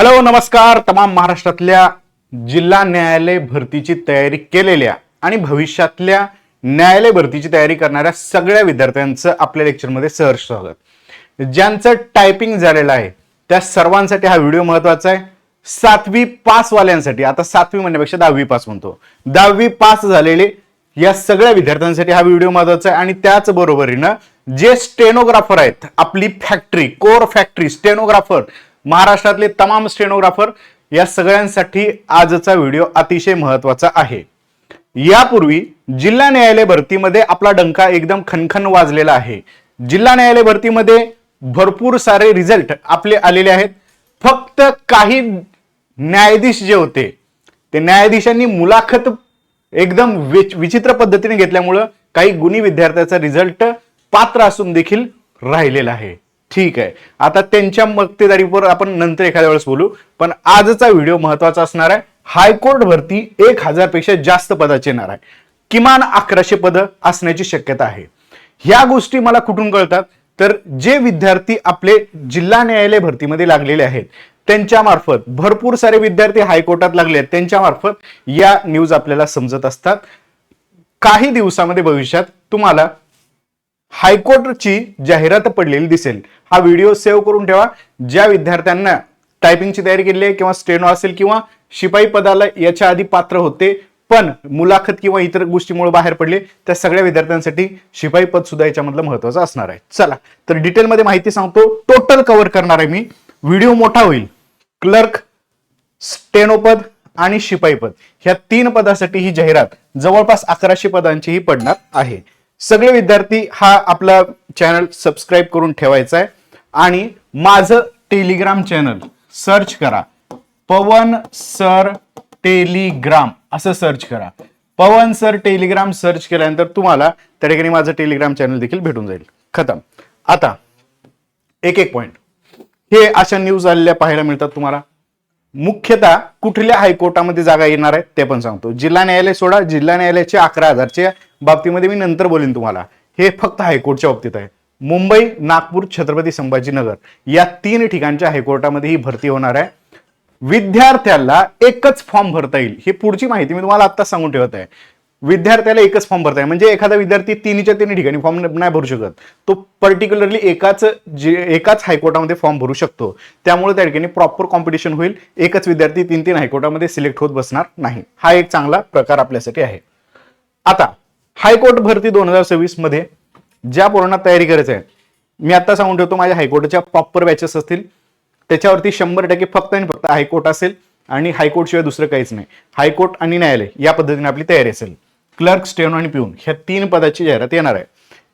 Hello नमस्कार. तमाम महाराष्ट्रातल्या जिल्हा न्यायालय भरतीची तयारी केलेल्या आणि भविष्यातल्या न्यायालय भरतीची तयारी करणाऱ्या सगळ्या विद्यार्थ्यांचं आपल्या लेक्चरमध्ये सहर्ष स्वागत. ज्यांचं टायपिंग झालेलं आहे त्या सर्वांसाठी हा व्हिडिओ महत्त्वाचा आहे. सातवी पास वाल्यांसाठी आता सातवी म्हणण्यापेक्षा दहावी पास म्हणतो. दहावी पास झालेले या सगळ्या विद्यार्थ्यांसाठी हा व्हिडिओ महत्त्वाचा आहे आणि त्याच बरोबरीनं जे स्टेनोग्राफर आहेत आपली फॅक्टरी कोर फॅक्टरी स्टेनोग्राफर महाराष्ट्रातले तमाम स्टेनोग्राफर या सगळ्यांसाठी आजचा व्हिडिओ अतिशय महत्त्वाचा आहे. यापूर्वी जिल्हा न्यायालय भरतीमध्ये आपला डंका एकदम खनखन वाजलेला आहे. जिल्हा न्यायालय भरतीमध्ये भरपूर सारे रिझल्ट आपले आलेले आहेत. फक्त काही न्यायाधीश जे होते ते न्यायाधीशांनी मुलाखत एकदम विच- विचित्र पद्धतीने घेतल्यामुळं काही गुणी विद्यार्थ्याचा रिझल्ट पात्र असून देखील राहिलेला आहे. ठीक आहे. आता त्यांच्या मक्तेदारीवर आपण नंतर एखाद्या वेळेस बोलू. पण आजचा व्हिडिओ महत्त्वाचा असणार आहे. हायकोर्ट भरती एक हजारपेक्षा जास्त पदाची येणार आहे. किमान अकराशे पदं असण्याची शक्यता आहे. ह्या गोष्टी मला कुठून कळतात? तर जे विद्यार्थी आपले जिल्हा न्यायालय भरतीमध्ये लागलेले आहेत त्यांच्या मार्फत भरपूर सारे विद्यार्थी हायकोर्टात लागले आहेत. त्यांच्या मार्फत या न्यूज आपल्याला समजत असतात. काही दिवसामध्ये भविष्यात तुम्हाला हायकोर्टची जाहिरात पडलेली दिसेल. हा व्हिडिओ सेव्ह करून ठेवा. ज्या विद्यार्थ्यांना टायपिंगची तयारी केली आहे किंवा स्टेनो असेल किंवा शिपाई पदाला याच्या आधी पात्र होते पण मुलाखत किंवा इतर गोष्टीमुळे बाहेर पडले त्या सगळ्या विद्यार्थ्यांसाठी शिपाई पद सुद्धा याच्यामधलं महत्वाचं असणार आहे. चला तर डिटेलमध्ये माहिती सांगतो. टोटल कव्हर करणार आहे मी. व्हिडिओ मोठा होईल. क्लर्क स्टेनो पद आणि शिपाई पद. ह्या तीन पदासाठी ही जाहिरात जवळपास अकराशे पदांची ही पडणार आहे. सगळे विद्यार्थी हा आपला चॅनल सबस्क्राईब करून ठेवायचा आहे. आणि माझं टेलिग्राम चॅनल सर्च करा. पवन सर टेलिग्राम असं सर्च करा. पवन सर टेलिग्राम सर्च केल्यानंतर तुम्हाला त्या ठिकाणी माझं टेलिग्राम चॅनल देखील भेटून जाईल. खतम. आता एक एक पॉइंट हे अशा न्यूज आलेल्या पाहायला मिळतात तुम्हाला. मुख्यतः कुठल्या हायकोर्टामध्ये जागा येणार आहेत ते पण सांगतो. जिल्हा न्यायालय सोडा. जिल्हा न्यायालयाचे अकरा हजारचे बाबतीमध्ये मी नंतर बोलेन तुम्हाला. हे फक्त हायकोर्टच्या बाबतीत आहे. मुंबई नागपूर छत्रपती संभाजीनगर या तीन ठिकाणच्या हायकोर्टामध्ये ही भरती होणार आहे. विद्यार्थ्याला एकच फॉर्म भरता येईल. ही पुढची माहिती मी तुम्हाला आता सांगून ठेवत आहे. विद्यार्थ्याला एकच फॉर्म भरता येईल. म्हणजे एखादा विद्यार्थी तिन्हीच्या तिन्ही ठिकाणी फॉर्म नाही भरू शकत. तो पर्टिक्युलरली एकाच जे एकाच हायकोर्टामध्ये फॉर्म भरू शकतो. त्यामुळे त्या ठिकाणी प्रॉपर कॉम्पिटिशन होईल. एकच विद्यार्थी तीन तीन हायकोर्टामध्ये सिलेक्ट होत बसणार नाही. हा एक चांगला प्रकार आपल्यासाठी आहे. आता हायकोर्ट भरती दोन हजार सव्वीसमध्ये ज्या पूर्ण तयारी करायचं आहे मी आता सांगून ठेवतो माझ्या हायकोर्टाच्या प्रॉपर बॅचेस असतील. त्याच्यावरती शंभर टक्के फक्त आणि फक्त हायकोर्ट असेल आणि हायकोर्ट शिवाय दुसरं काहीच नाही. हायकोर्ट आणि न्यायालय या पद्धतीने आपली तयारी असेल. क्लर्क स्टेनो आणि पिऊन ह्या तीन पदाची जाहिरात येणार आहे.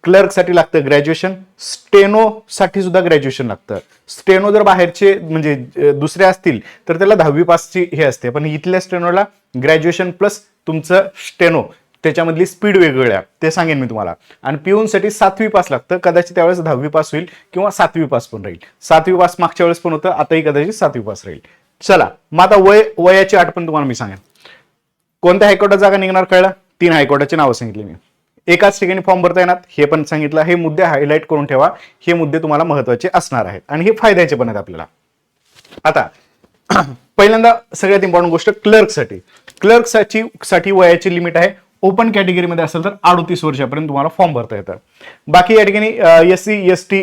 क्लर्कसाठी लागतं ग्रॅज्युएशन स्टेनोसाठी सुद्धा ग्रॅज्युएशन लागतं. स्टेनो जर बाहेरचे म्हणजे दुसरे असतील तर त्याला दहावी पासची हे असते. पण इथल्या स्टेनोला ग्रॅज्युएशन प्लस तुमचं स्टेनो त्याच्यामधली स्पीड वेगवेगळ्या ते सांगेन मी तुम्हाला. आणि पिऊनसाठी सातवी पास लागतं. कदाचित त्यावेळेस दहावी पास होईल किंवा सातवी पास पण राहील. सातवी पास मागच्या वेळेस पण होतं. आताही कदाचित सातवी पास राहील. चला मग आता वय वयाची आठ पण तुम्हाला मी सांगेन. कोणत्या हायकोर्टात जागा निघणार कळला? तीन हायकोर्टाचे नावं सांगितली मी. एकाच ठिकाणी फॉर्म भरता येणार. हे पण सांगितलं. हे मुद्दे हायलाईट करून ठेवा. हे मुद्दे तुम्हाला महत्त्वाचे असणार आहेत. आणि हे फायद्याचे पण आहेत आपल्याला. आता पहिल्यांदा सगळ्यात इम्पॉर्टंट गोष्ट क्लर्कसाठी क्लर्कसाठी साठी वयाची लिमिट आहे ओपन कॅटेगरीमध्ये असेल तर अडतीस वर्षापर्यंत तुम्हाला फॉर्म भरता येतं. बाकी या ठिकाणी S C S T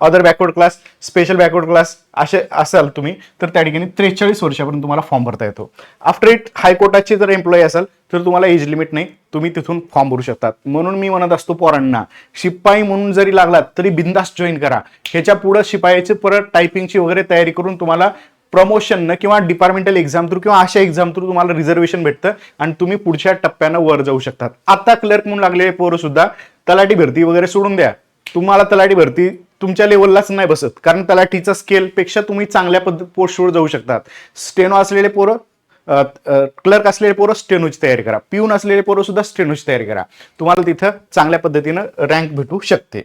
other backward class special backward class असे असाल तुम्ही तर त्या ठिकाणी त्रेचाळीस वर्षापर्यंत तुम्हाला फॉर्म भरता येतो. आफ्टर इट हायकोर्टाचे जर एम्प्लॉई असाल तर तुम्हाला एज लिमिट नाही तुम्ही तिथून फॉर्म भरू शकतात म्हणून मी म्हणत असतो पोरांना शिपाई म्हणून जरी लागलात तरी बिंदास जॉईन करा. ह्याच्या पुढे शिपायाचे परत टायपिंगची वगैरे तयारी करून तुम्हाला प्रमोशन किंवा डिपार्टमेंटल एक्झाम थ्रू किंवा अशा एक्झाम थ्रू तुम्हाला रिझर्वेशन भेटतं आणि तुम्ही पुढच्या टप्प्यानं वर जाऊ शकतात. आता क्लर्क म्हणून लागलेले पोरं सुद्धा तलाठी भरती वगैरे सोडून द्या. तुम्हाला तलाठी भरती तुमच्या लेवललाच नाही बसत. कारण तलाठीचा स्केल पेक्षा तुम्ही चांगल्या पद्धत पोस्टवर जाऊ शकतात. स्टेनो असलेले पोरं क्लर्क असलेले पोरं स्टेनोची तयारी करा. पिऊन असलेले पोरं सुद्धा स्टेनोची तयारी करा. तुम्हाला तिथं चांगल्या पद्धतीनं रँक भेटू शकते.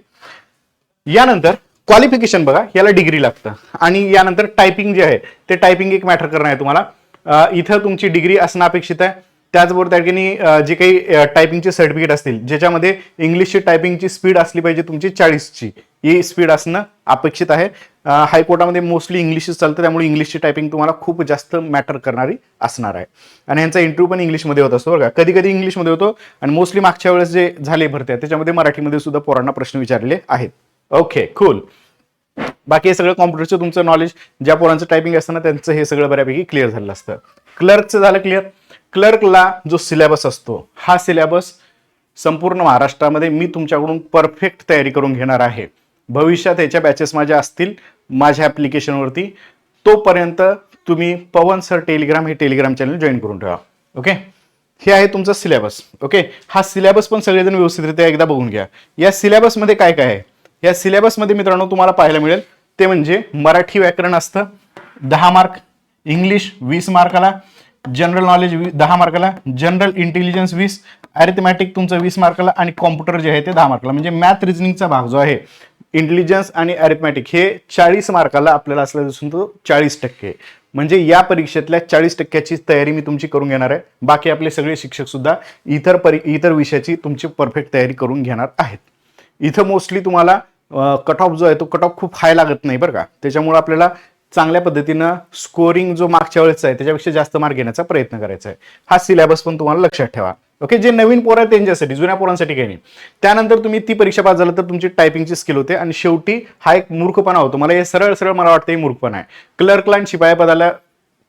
यानंतर क्वालिफिकेशन बघा याला डिग्री लागतं. आणि यानंतर टायपिंग जे आहे ते टायपिंग एक मॅटर करणार आहे तुम्हाला. इथं तुमची डिग्री असणं अपेक्षित आहे. त्याचबरोबर त्या ठिकाणी जे काही टायपिंगचे सर्टिफिकेट असतील ज्याच्यामध्ये इंग्लिशची टायपिंगची स्पीड असली पाहिजे तुमची चाळीसची. ही स्पीड असणं अपेक्षित आहे. हायकोर्टामध्ये मोस्टली इंग्लिशच चालतं त्यामुळे इंग्लिशची टायपिंग तुम्हाला खूप जास्त मॅटर करणारी असणार आहे. आणि यांचा इंटरव्ह्यू पण इंग्लिशमध्ये होत असतो बघा कधी कधी इंग्लिशमध्ये होतो आणि मोस्टली मागच्या वेळेस जे झाले भरते त्याच्यामध्ये मराठीमध्ये सुद्धा पोरांना प्रश्न विचारलेले आहेत. ओके कूल बाकी हे सगळं कॉम्प्युटरचं तुमचं नॉलेज ज्या पोरांचं टायपिंग असतं ना त्यांचं हे सगळं बऱ्यापैकी क्लिअर झालेलं असतं. क्लर्कचं झालं क्लिअर क्लर्कला जो सिलेबस असतो हा सिलेबस संपूर्ण महाराष्ट्रामध्ये मी तुमच्याकडून परफेक्ट तयारी करून घेणार आहे. भविष्यात याच्या बॅचेस माझ्या असतील माझ्या ॲप्लिकेशनवरती तोपर्यंत तुम्ही पवन सर टेलिग्राम हे टेलिग्राम चॅनल जॉईन करून ठेवा. ओके हे आहे तुमचा सिलेबस ओके हा सिलेबस पण सगळेजण व्यवस्थितरित्या एकदा बघून घ्या. या सिलेबसमध्ये काय काय आहे? या सिलेबसमध्ये मित्रांनो तुम्हाला पाहायला मिळेल. ते म्हणजे मराठी व्याकरण असतं. दहा मार्क इंग्लिश वीस मार्काला जनरल नॉलेज दहा मार्काला जनरल इंटेलिजन्स वीस अरिथमॅटिक तुमचं वीस मार्काला आणि कॉम्प्युटर जे आहे ते दहा मार्काला म्हणजे मॅथ रिझनिंगचा भाग जो आहे इंटेलिजन्स आणि अरिथमॅटिक हे चाळीस मार्काला आपल्याला असला दिसून तो चाळीस टक्के. म्हणजे या परीक्षेतल्या चाळीस टक्क्याची तयारी मी तुमची करून घेणार आहे. बाकी आपले सगळे शिक्षक सुद्धा इतर परी इतर विषयाची तुमची परफेक्ट तयारी करून घेणार आहेत. इथं मोस्टली तुम्हाला कट ऑफ जो आहे तो कट ऑफ खूप हाय लागत नाही बरं का. त्याच्यामुळे आपल्याला चांगल्या पद्धतीनं स्कोरिंग जो मागच्या वेळेचा आहे त्याच्यापेक्षा जास्त मार्क घेण्याचा प्रयत्न करायचा आहे. हा सिलेबस पण तुम्हाला लक्षात ठेवा. ओके जे नवीन पोरं आहेत त्यांच्यासाठी जुन्या पोरांसाठी काही नाही. त्यानंतर तुम्ही ती परीक्षा पास झालं तर तुमची टायपिंगची स्किल होते आणि शेवटी हा एक मूर्खपणा होतो. मला हे सरळ सरळ मला वाटतं हे मूर्खपणा आहे. क्लर्कला आणि शिपाई पदाला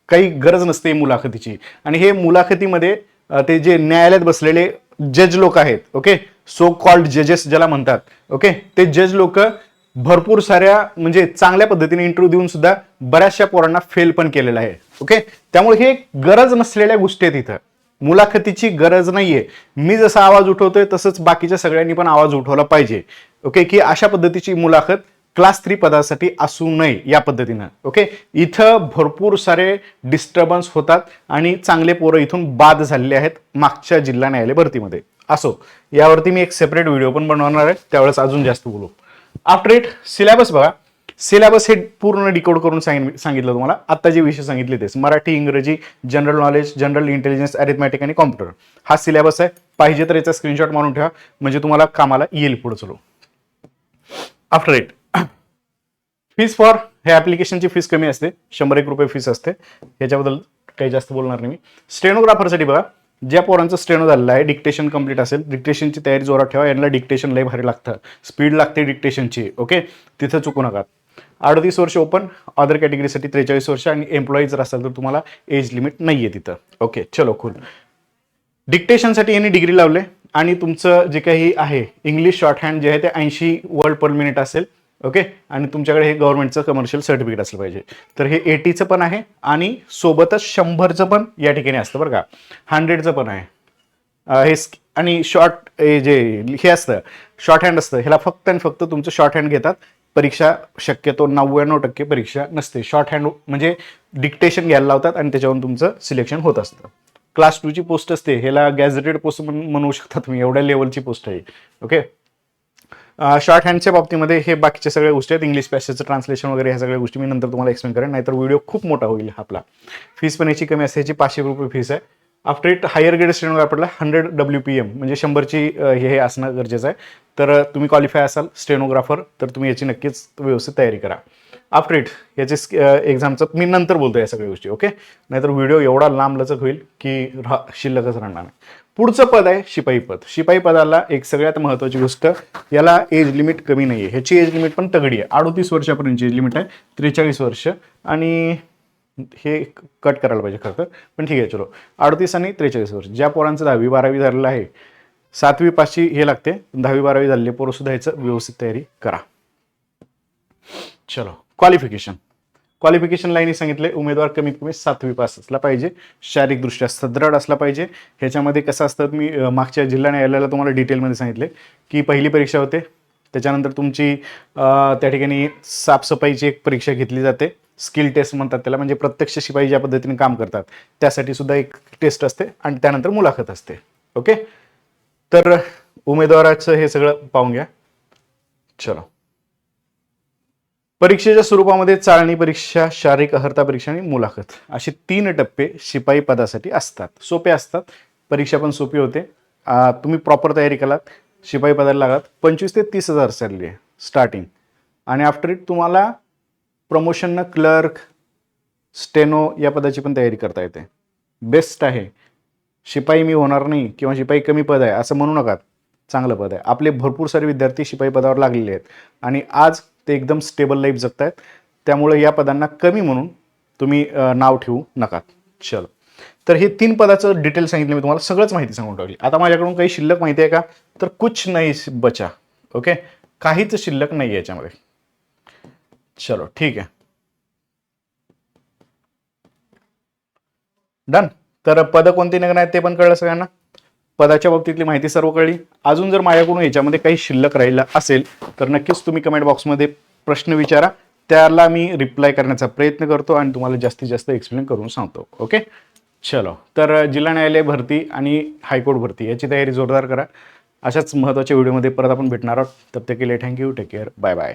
काही गरज नसते मुलाखतीची. आणि हे मुलाखतीमध्ये ते जे न्यायालयात बसलेले जज लोक आहेत ओके सो कॉल्ड जजेस ज्याला म्हणतात. ओके ते जज लोक भरपूर साऱ्या म्हणजे चांगल्या पद्धतीने इंटरव्ह्यू देऊन सुद्धा बऱ्याचशा पोरांना फेल पण केलेलं आहे. ओके त्यामुळे हे गरज नसलेल्या गोष्टी आहेत इथं. मुलाखतीची गरज नाहीये. मी जसा आवाज उठवतोय तसंच बाकीच्या सगळ्यांनी पण आवाज उठवला पाहिजे. ओके की अशा पद्धतीची मुलाखत क्लास थ्री पदासाठी असू नये या पद्धतीनं. ओके इथं भरपूर सारे डिस्टर्बन्स होतात आणि चांगले पोरं इथून बाद झालेले आहेत मागच्या जिल्हा न्यायालय भरतीमध्ये. असो यावरती मी एक सेपरेट व्हिडिओ पण बनवणार आहे त्यावेळेस अजून जास्त बोलू. आफ्टर इट सिलेबस बघा. सिलेबस हे पूर्ण डिकोड करून सांग सांगितलं तुम्हाला. आत्ता जे विषय सांगितले तेच. मराठी इंग्रजी general knowledge general intelligence arithmetic आणि कॉम्प्युटर हा सिलेबस आहे. पाहिजे तर याचा स्क्रीनशॉट मारून ठेवा. म्हणजे तुम्हाला कामाला येईल पुढे चलो आफ्टर इट फीस फॉर हे ॲप्लिकेशनची फीस कमी असते. शंभर एक रुपये फीस असते. ह्याच्याबद्दल काही जास्त बोलणार नाही मी. स्टेनोग्राफरसाठी बघा. ज्या पोरांचं स्ट्रेनो झालेलं आहे डिक्टेशन कंप्लीट असेल डिक्टेशनची तयारी जोरात ठेवा यांना डिक्टेशन लय भारी लागतं. स्पीड लागते डिक्टेशनची ओके तिथं चुकू नका. अडतीस वर्ष ओपन अदर कॅटेगरीसाठी त्रेचाळीस वर्ष आणि एम्प्लॉई जर असेल तर तुम्हाला एज लिमिट नाही आहे तिथं. ओके चलो खूल डिक्टेशनसाठी यांनी डिग्री लावले आणि तुमचं जे काही आहे इंग्लिश शॉर्ट हँड जे आहे ते ऐंशी वर्ड पर मिनिट असेल. ओके? आणि तुमच्याकडे हे गव्हर्नमेंटचं कमर्शियल सर्टिफिकेट असलं पाहिजे. तर हे एटीचं पण आहे आणि सोबतच शंभरचं पण या ठिकाणी असतं बरं का. हंड्रेडचं पण आहे. हे आणि शॉर्ट जे हे असतं शॉर्ट हँड असतं. ह्याला फक्त आणि फक्त तुमचं शॉर्ट हँड घेतात. परीक्षा शक्यतो नव्याण्णव टक्के परीक्षा नसते. शॉर्ट हँड म्हणजे डिक्टेशन घ्यायला लावतात आणि त्याच्यावरून तुमचं सिलेक्शन होत असतं. क्लास टूची पोस्ट असते. ह्याला गॅझेटेड पोस्ट म्हणू शकता तुम्ही. एवढ्या लेवलची पोस्ट आहे. ओके? शॉर्ट हँडच्या बाबतीमध्ये हे बाकीच्या सगळ्या गोष्टी आहेत. इंग्लिश पॅसेजचं ट्रान्सलेशन वगैरे ह्या सगळ्या गोष्टी मी नंतर तुम्हाला एक्सप्लेन करेन. नाहीतर व्हिडिओ खूप मोठा होईल आपला. फीस पण याची कमी असते याची पाचशे रुपये फीस आहे. आफ्टर इट हायर ग्रेड आपल्याला हंड्रेड डब्ल्यू पी एम म्हणजे शंभरची हे हे असणं गरजेचं आहे. तर तुम्ही क्वालिफाय असाल स्टेनोग्राफर तर तुम्ही याची नक्कीच व्यवस्थित तयारी करा. आफ्टर इट याचे एक्झामचं मी नंतर बोलतो या सगळ्या गोष्टी ओके नाहीतर व्हिडिओ एवढा लांब लचक होईल की रा शिल्लकच राहणार नाही. पुढचं पद आहे शिपाई पद शिपाई पदाला एक सगळ्यात महत्त्वाची गोष्ट याला एज लिमिट कमी नाही आहे ह्याची एज लिमिट पण तगडी आहे. अडोतीस वर्षापर्यंतची एज लिमिट आहे त्रेचाळीस वर्ष. आणि हे कट करायला पाहिजे खरं तर. पण ठीक आहे चलो. अडतीस आणि त्रेचाळीस वर्ष. ज्या पोरांचं दहावी बारावी झालेलं आहे सातवी पाचवी हे लागते. दहावी बारावी झालेले पोरं सुद्धा ह्याचं व्यवस्थित तयारी करा. चलो. क्वालिफिकेशन क्वालिफिकेशन लाईनी सांगितले. उमेदवार कमीत कमी सातवी पास असला पाहिजे. शारीरिकदृष्ट्या सदृढ असला पाहिजे. ह्याच्यामध्ये कसं असतं मी मागच्या जिल्हा न्यायालयाला तुम्हाला डिटेलमध्ये सांगितले की पहिली परीक्षा होते. त्याच्यानंतर तुमची त्या ठिकाणी साफसफाईची एक परीक्षा घेतली जाते. स्किल टेस्ट म्हणतात त्याला म्हणजे प्रत्यक्ष शिपाई ज्या पद्धतीने काम करतात त्यासाठी सुद्धा एक टेस्ट असते आणि त्यानंतर मुलाखत असते. ओके तर उमेदवाराचं हे सगळं पाहून घ्या. चलो. परीक्षेच्या स्वरूपामध्ये चाळणी परीक्षा शारीरिक अहर्ता परीक्षा आणि मुलाखत असे तीन टप्पे शिपाई पदासाठी असतात. सोपे असतात. परीक्षा पण सोपी होते. तुम्ही प्रॉपर तयारी केलात शिपाई पदाला लागत पंचवीस ते तीस हजार सॅलरी आहे. स्टार्टिंग आणि आफ्टर इट तुम्हाला प्रमोशननं क्लर्क स्टेनो या पदाची पण तयारी करता येते. बेस्ट आहे. शिपाई मी होणार नाही किंवा शिपाई कमी पद आहे असं म्हणू नका. चांगलं पद आहे. आपले भरपूर सारे विद्यार्थी शिपाई पदावर लागलेले आहेत. आणि आज ते एकदम स्टेबल लाईफ जगत आहेत त्यामुळे या पदांना कमी म्हणून तुम्ही नाव ठेवू नका. चलो. तर हे तीन पदाचं डिटेल सांगितलं मी तुम्हाला सगळंच माहिती सांगून टाकली. आता माझ्याकडून काही शिल्लक माहिती आहे का? तर कुछ नाही बचा. ओके काहीच शिल्लक नाही याच्यामध्ये. चलो ठीक आहे. डन तर पद कोणती निघणार आहेत ते पण कळलं सगळ्यांना? पदाच्या बाबतीतली माहिती सर्व कळली. अजून जर माझ्याकडून याच्यामध्ये काही शिल्लक राहिलं असेल तर नक्कीच तुम्ही कमेंट बॉक्समध्ये प्रश्न विचारा. त्याला मी रिप्लाय करण्याचा प्रयत्न करतो आणि तुम्हाला जास्तीत जास्त एक्सप्लेन करून सांगतो. ओके चलो. तर जिल्हा न्यायालय भरती आणि हायकोर्ट भरती याची तयारी जोरदार करा. अशाच महत्त्वाच्या व्हिडिओमध्ये परत आपण भेटणार आहोत. तब तक के लिए thank you take care bye bye